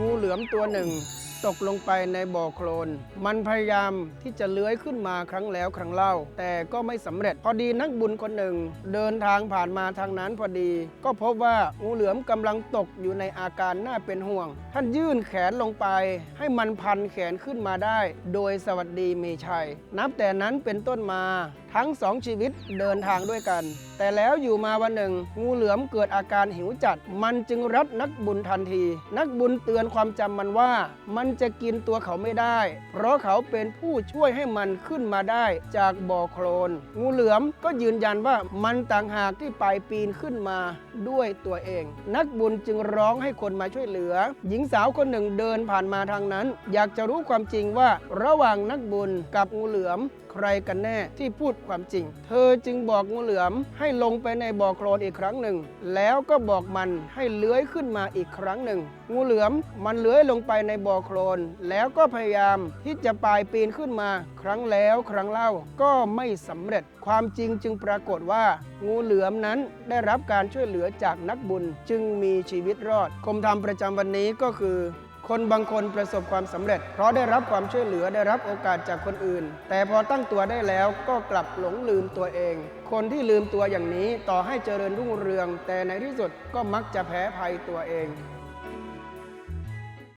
งูเหลือมตัวหนึ่ง ตกลงไปในบ่อโคลน มันพยายามที่จะเลื้อยขึ้นมาครั้งแล้วครั้งเล่า แต่ก็ไม่สำเร็จ พอดีนักบุญคนหนึ่ง เดินทางผ่านมาทางนั้นพอดี ก็พบว่างูเหลือมกำลังตกอยู่ในอาการน่าเป็นห่วง ท่านยื่นแขนลงไป ให้มันพันแขนขึ้นมาได้ โดยสวัสดีมีชัย นับแต่นั้นเป็นต้นมาทั้งสองชีวิตเดินทางด้วยกัน แต่แล้วอยู่มาวันหนึ่ง งูเหลือมเกิดอาการหิวจัด มันจึงรัดนักบุญทันที นักบุญเตือนความจำมันว่า มันจะกินตัวเขาไม่ได้ เพราะเขาเป็นผู้ช่วยให้มันขึ้นมาได้จากบ่อโคลน งูเหลือมก็ยืนยันว่ามันต่างหากที่ไปปีนขึ้นมาด้วยตัวเอง นักบุญจึงร้องให้คนมาช่วยเหลือ หญิงสาวคนหนึ่งเดินผ่านมาทางนั้น อยากจะรู้ความจริงว่าระหว่างนักบุญกับงูเหลือมใครกันแน่ที่พูดความจริง เธอจึงบอกงูเหลือมให้ลงไปในบ่อโคลนอีกครั้งหนึ่ง แล้วก็บอกมันให้เลื้อยขึ้นมาอีกครั้งหนึ่ง งูเหลือมมันเลื้อยลงไปในบ่อโคลนแล้วก็พยายามที่จะปลายปีนขึ้นมา ครั้งแล้วครั้งเล่าก็ไม่สำเร็จ ความจริงจึงปรากฏว่า งูเหลือมนั้นได้รับการช่วยเหลือจากนักบุญจึงมีชีวิตรอดคมธรรมประจำวันนี้ก็คือ คนบางคนประสบความสำเร็จ เพราะได้รับความช่วยเหลือได้รับโอกาสจากคนอื่น แต่พอตั้งตัวได้แล้วก็กลับหลงลืมตัวเอง คนที่ลืมตัวอย่างนี้ต่อให้เจริญรุ่งเรือง แต่ในที่สุดก็มักจะแพ้ภัยตัวเอง